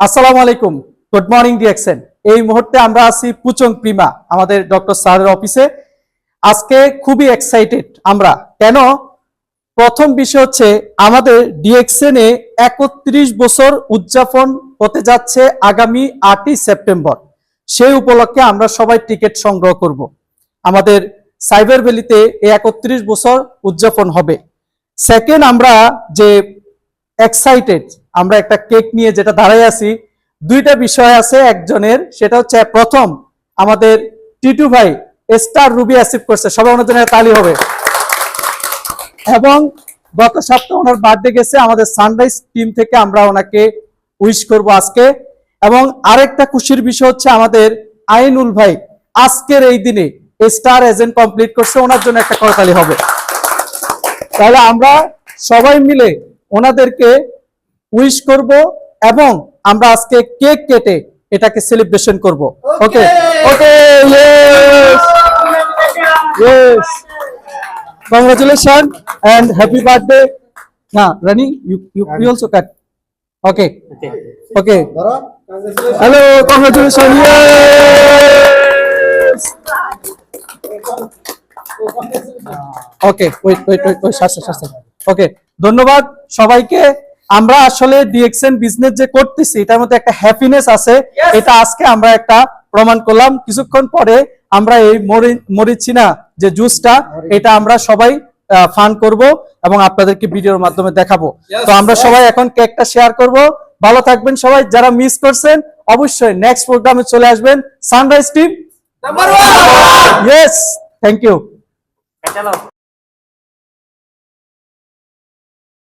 আসসালামু আলাইকুম। Good morning ডিএক্সেন এই মুহূর্তে আমরা আছি পুচং প্রিমা, আমাদের ডক্টর স্যারের অফিসে আজকে খুবই এক্সাইটেড আমরা। কেন? প্রথম বিষয় হচ্ছে, আমাদের ডিএক্সএন এ একত্রিশ বছর উদযাপন হতে যাচ্ছে আগামী আটই সেপ্টেম্বর। সেই উপলক্ষে আমরা সবাই টিকিট সংগ্রহ করব। আমাদের সাইবার ভ্যালিতে এই একত্রিশ বছর উদযাপন হবে। সেকেন্ড আমরা যে এক্সাইটেড আমরা একটা কেক নিয়ে যেটা দাঁড়াই আছি, দুইটা বিষয় আছে একজনের, সেটা হচ্ছে প্রথম আমাদের টিটু ভাই, স্টার রুবি অ্যাসিভ করছে। সবাই ওনার জন্য তালি হবে। এবং গত সপ্তাহে ওনার বার্থডে গেছে, আমাদের সানরাইজ টিম থেকে আমরা ওনাকে উইশ করব আজকে। এবং আরেকটা খুশির বিষয় হচ্ছে আমাদের আইনুল ভাই, আজকের এই দিনে স্টার এজেন্ট কমপ্লিট করছে, ওনার জন্য একটা করতালি হবে। তাহলে আমরা সবাই মিলে ওনাদেরকে উইশ করব এবং আমরা আজকে কেক কেটে এটাকে সেলিব্রেশন করব। Okay okay yes yes congratulation and happy birthday না Rani you you also cut okay okay hello congratulation yes okay wait wait wait wait okay ধন্যবাদ সবাইকে। আমরা আসলে ডিএক্সএন বিজনেস যে করতেছি এটার মধ্যে একটা হ্যাপিনেস আছে। এটা আজকে আমরা একটা প্রমাণ করলাম। কিছুক্ষণ পরে আমরা এই মরি- মরিচিনা যে জুসটা এটা আমরা সবাই ফান করব এবং আপনাদেরকে ভিডিওর মাধ্যমে দেখাবো। তো আমরা সবাই এখন কেকটা শেয়ার করব। ভালো থাকবেন সবাই। যারা মিস করছেন অবশ্যই নেক্সট প্রোগ্রামে চলে আসবেন। Sunrise team yes thank you